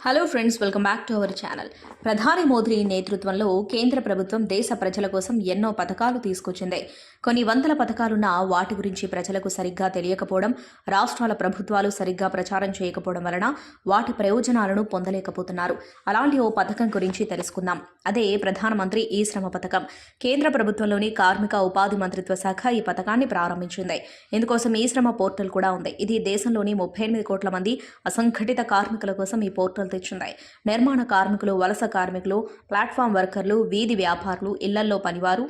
Hello friends welcome back to our channel ప్రధాని మోదీ నేతృత్వంలో కేంద్ర ప్రభుత్వం దేశ ప్రజల కోసం ఎన్నో పథకాలు తీసుకొచ్చింది. కొన్ని వందల పథకాలున్న వాటి గురించి ప్రజలకు సరిగ్గా తెలియకపోవడం రాష్ట్రాల ప్రభుత్వాలు సరిగ్గా ప్రచారం చేయకపోవడం వలన వాటి ప్రయోజనాలను పొందలేకపోతున్నారు. అలాంటి ఓ పథకం గురించి తెలుసుకుందాం. అదే ప్రధానమంత్రి ఈ శ్రమ పథకం. కేంద్ర ప్రభుత్వంలోని కార్మిక ఉపాధి మంత్రిత్వ శాఖ ఈ పథకాన్ని ప్రారంభించింది. ఇందుకోసం ఈ శ్రమ పోర్టల్ కూడా ఉంది. ఇది దేశంలోని ముప్పై ఎనిమిది కోట్ల మంది అసంఘటిత కార్మికుల కోసం ఈ పోర్టల్ తెచ్చింది నిర్మాణ కార్మికులు వలస కార్మికులు ప్లాట్ఫామ్ వర్కర్లు వీధి వ్యాపారులు ఇళ్ళల్లో పనివారు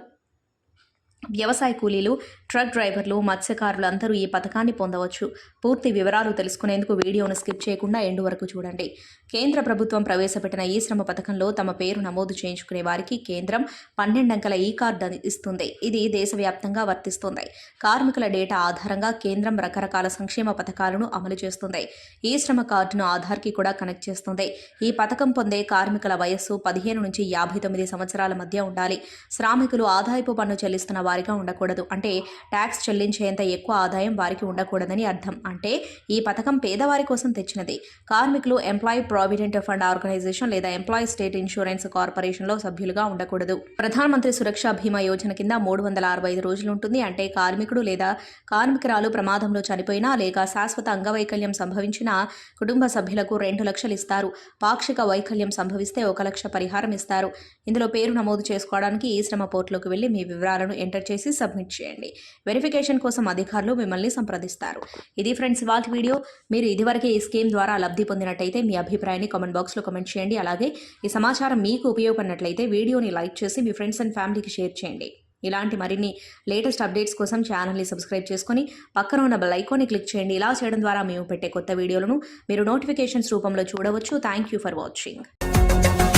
వ్యవసాయ కూలీలు ట్రక్ డ్రైవర్లు మత్స్యకారులు అందరూ ఈ పథకాన్ని పొందవచ్చు. పూర్తి వివరాలు తెలుసుకునేందుకు వీడియోను స్కిప్ చేయకుండా ఎండు వరకు చూడండి. కేంద్ర ప్రభుత్వం ప్రవేశపెట్టిన ఈ శ్రమ పథకంలో తమ పేరు నమోదు చేయించుకునే వారికి కేంద్రం పన్నెండంకెల ఈ కార్డు ఇస్తుంది. ఇది దేశవ్యాప్తంగా వర్తిస్తుంది. కార్మికుల డేటా ఆధారంగా కేంద్రం రకరకాల సంక్షేమ పథకాలను అమలు చేస్తుంది. ఈ శ్రమ కార్డును ఆధార్కి కూడా కనెక్ట్ చేస్తుంది. ఈ పథకం పొందే కార్మికుల వయస్సు పదిహేను నుంచి యాభై తొమ్మిది సంవత్సరాల మధ్య ఉండాలి. శ్రామికులు ఆదాయపు పన్ను చెల్లిస్తున్న వారి వారిగా ఉండకూడదు. అంటే ట్యాక్స్ చెల్లించేంత ఎక్కువ ఆదాయం వారికి ఉండకూడదని అర్థం. అంటే ఈ పథకం పేదవారి కోసం తెచ్చినది. కార్మికులు ఎంప్లాయీ ప్రావిడెంట్ ఫండ్ ఆర్గనైజేషన్ లేదా ఎంప్లాయీ స్టేట్ ఇన్సూరెన్స్ కార్పొరేషన్లో సభ్యులుగా ఉండకూడదు. ప్రధానమంత్రి సురక్ష బీమా యోజన కింద మూడు వందల అరవై ఐదు రోజులు ఉంటుంది. అంటే కార్మికుడు లేదా కార్మికురాలు ప్రమాదంలో చనిపోయినా లేక శాశ్వత అంగవైకల్యం సంభవించినా కుటుంబ సభ్యులకు రెండు లక్షలు ఇస్తారు. పాక్షిక వైకల్యం సంభవిస్తే ఒక లక్ష పరిహారం ఇస్తారు. ఇందులో పేరు నమోదు చేసుకోవడానికి ఈ శ్రమ పోర్టులోకి వెళ్ళి మీ వివరాలను ఎంటర్ చేసి సబ్మిట్ చేయండి. వెరిఫికేషన్ కోసం అధికారులు మిమ్మల్ని సంప్రదిస్తారు. ఇది ఫ్రెండ్స్ ఇవాళ వీడియో. మీరు ఇదివరకే ఈ స్కీమ్ ద్వారా లబ్ధి పొందినట్టయితే మీ అభిప్రాయాన్ని కామెంట్ బాక్స్లో కామెంట్ చేయండి. అలాగే ఈ సమాచారం మీకు ఉపయోగపడినట్లయితే వీడియోని లైక్ చేసి మీ ఫ్రెండ్స్ అండ్ ఫ్యామిలీకి షేర్ చేయండి. ఇలాంటి మరిన్ని లేటెస్ట్ అప్డేట్స్ కోసం ఛానల్ని సబ్స్క్రైబ్ చేసుకొని పక్కన ఉన్న బెల్ ఐకాన్ని క్లిక్ చేయండి. ఇలా చేయడం ద్వారా మేము పెట్టే కొత్త వీడియోలను మీరు నోటిఫికేషన్స్ రూపంలో చూడవచ్చు. Thank you for watching